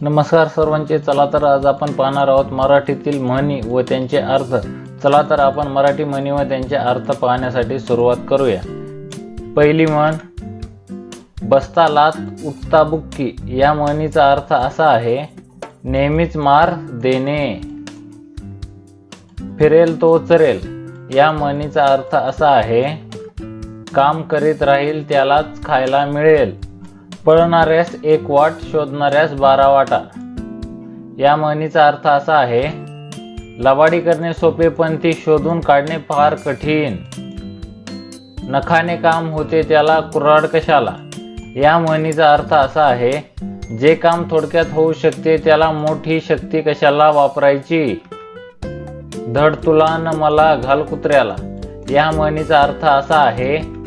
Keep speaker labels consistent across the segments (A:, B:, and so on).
A: नमस्कार सर्वांचे चला तर आज आपण पाहणार आहोत मराठीतील म्हणी व त्यांचे अर्थ. चला तर आपण मराठी म्हणी व त्यांचे अर्थ पाहण्यासाठी सुरुवात करूया. पहिली म्हण बसता लात उठता बुक्की. या म्हणीचा अर्थ असा आहे नेहमीच मार देणे. फिरेल तो चरेल. या म्हणीचा अर्थ असा आहे काम करीत राहील त्यालाच खायला मिळेल. पळणाऱ्यास एक वाट शोधणाऱ्यास बारा वाटा. या म्हणीचा अर्थ असा आहे लबाडी करणे सोपे पण ती शोधून काढणे फार कठीण. नखाने काम होते त्याला कुऱ्हाड कशाला? या म्हणीचा अर्थ असा आहे जे काम थोडक्यात होऊ शकते त्याला मोठी शक्ती कशाला वापरायची? धड तुला न मला घाल कुत्र्याला. या म्हणीचा अर्थ असा आहे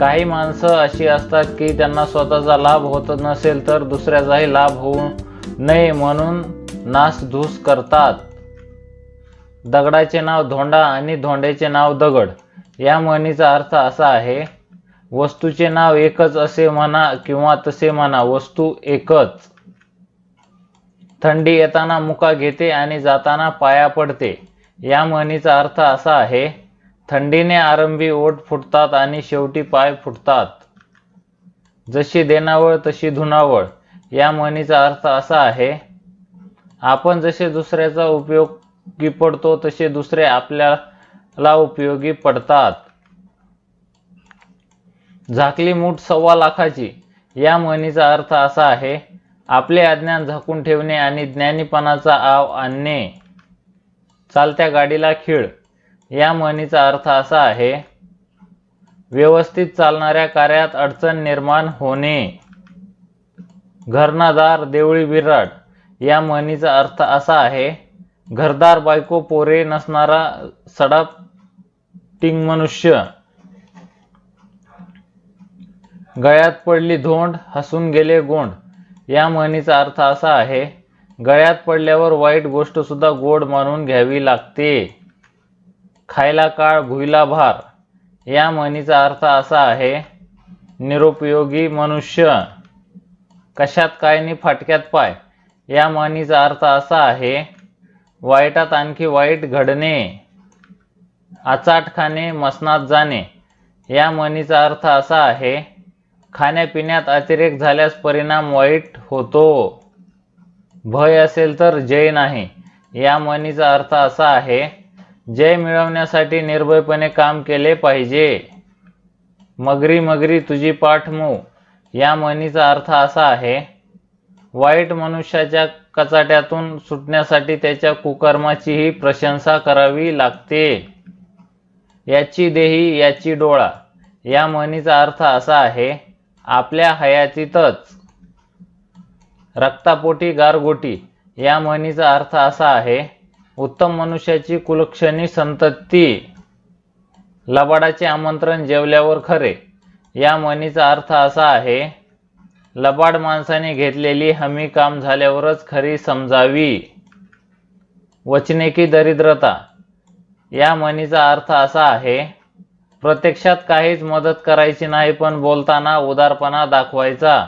A: काही माणसं अशी असतात की त्यांना स्वतःचा लाभ होत नसेल तर दुसऱ्याचाही लाभ होऊ नये म्हणून नासधूस करतात. दगडाचे नाव धोंडा आणि धोंड्याचे नाव दगड. या म्हणीचा अर्थ असा आहे वस्तूचे नाव एकच असे म्हणा किंवा तसे म्हणा वस्तू एकच. थंडी येताना मुका घेते आणि जाताना पाया पडते. या म्हणीचा अर्थ असा आहे थंडीने आरंभी ओठ फुटतात आणि शेवटी पाय फुटतात. जशी देणावळ तशी धुनावळ. या म्हणीचा अर्थ असा आहे आपण जसे दुसऱ्याचा उपयोगी पडतो तसे दुसरे आपल्याला उपयोगी पडतात. झाकली मूठ सव्वा लाखाची. या म्हणीचा अर्थ असा आहे आपले अज्ञान झाकून ठेवणे आणि ज्ञानीपणाचा आव आणणे. चालत्या गाडीला खीळ. या म्हणीचा अर्थ असा आहे व्यवस्थित चालणाऱ्या कार्यात अडचण निर्माण होणे. घरनादार देवळी विराट या म्हणीचा अर्थ असा आहे घरदार बायको पोरे नसणारा सडा टिंग मनुष्य. गळ्यात पडली धोंड हसून गेले गोंड. या म्हणीचा अर्थ असा आहे गळ्यात पडल्यावर वाईट गोष्ट सुद्धा गोड मानून घ्यावी लागते. खायला काळ भुईला भार. या म्हणीचा अर्थ असा आहे निरुपयोगी मनुष्य कशात काय नि फाटक्यात पाय. या म्हणीचा अर्थ असा आहे वाईटात आणखी वाईट घडणे आचाट खाणे मसनात जाणे. या म्हणीचा अर्थ असा आहे खाण्यापिण्यात अतिरेक झाल्यास परिणाम वाईट होतो. भय असेल तर जय नाही. या म्हणीचा अर्थ असा आहे जय मिळवण्यासाठी निर्भयपणे काम केले पाहिजे. मगरी मगरी तुझी पाठमू या म्हणीचा अर्थ असा आहे वाईट मनुष्याच्या कचाट्यातून सुटण्यासाठी त्याच्या कुकर्माचीही प्रशंसा करावी लागते. याची देही याची डोळा. या म्हणीचा अर्थ असा आहे आपल्या हयातीतच. रक्तापोटी गारगोटी. या म्हणीचा अर्थ असा आहे उत्तम मनुष्याची कुलक्षणी संतती. लबाडाचे आमंत्रण जेवल्यावर खरे. या म्हणीचा अर्थ असा आहे लबाड माणसाने घेतलेली हमी काम झाल्यावरच खरी समजावी. वचने की दरिद्रता. या म्हणीचा अर्थ असा आहे प्रत्यक्षात काहीच मदत करायची नाही पण बोलताना उदारपणा दाखवायचा.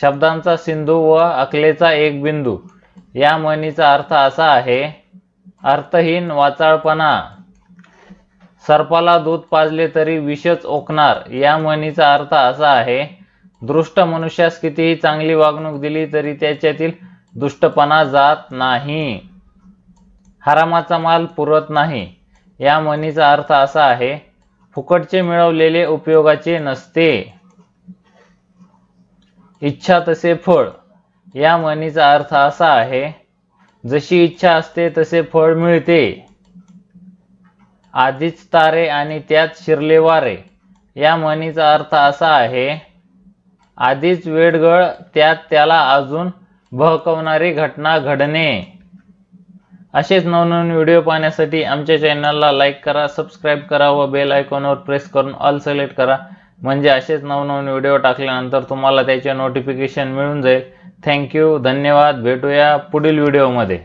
A: शब्दांचा सिंधू व अकलेचा एक बिंदू. या म्हणीचा अर्थ असा आहे अर्थहीन वाचाळपणा. सर्पाला दूध पाजले तरी विषच ओकणार. या म्हणीचा अर्थ असा आहे दृष्ट मनुष्यास कितीही चांगली वागणूक दिली तरी त्याच्यातील दुष्टपणा जात नाही. हरामाचा माल पुरत नाही. या म्हणीचा अर्थ असा आहे फुकटचे मिळवलेले उपयोगाचे नसते. इच्छा तसे फळ. या म्हणीचा अर्थ असा आहे जशी इच्छा असते तसे फळ मिळते. आधीच तारे आणि त्यात शिरले वारे. या म्हणीचा अर्थ असा आहे आधीच वेडगळ त्यात त्याला अजून भहकवणारी घटना घडणे. असेच नवनवीन व्हिडिओ पाहण्यासाठी आमच्या चॅनलला लाईक करा सबस्क्राईब करा व बेल आयकॉनवर प्रेस करून ऑल सिलेक्ट करा. म्हणजे असेच नवनवीन व्हिडिओ टाकल्यानंतर तुम्हाला त्याचे नोटिफिकेशन मिळून जाईल. थँक्यू धन्यवाद. भेटूया पुढील व्हिडिओमध्ये